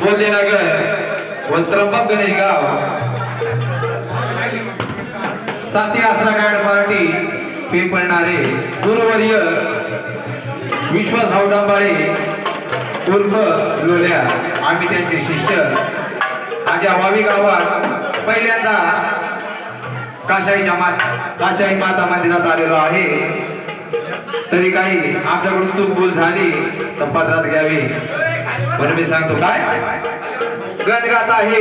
बोलदेनगर व त्र्यंबक गणेश गाव. साथी आसरा गाड पार्टी पिंपळणारे गुरुवर्य विश्वास भाऊ डांबाळे उर्फ लोल्या आम्ही त्यांचे शिष्य. माझ्या वावी गावात पहिल्यांदा काशाई जमात काशाई माता मंदिरात आलेलो आहे. तरी काही आमच्याकडून चूक भूल झाली तर पदरात घ्यावी. म्हणून मी सांगतो काय? गण गात आहे.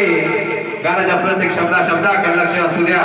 गाण्याच्या प्रत्येक शब्दा शब्दाकडे लक्ष असू द्या.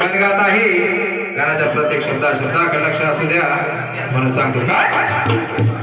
करवलाई गात आहे गाण्याच्या प्रत्येक शब्दा शब्दाकडे लक्ष असू द्या म्हणून सांगतो. काय?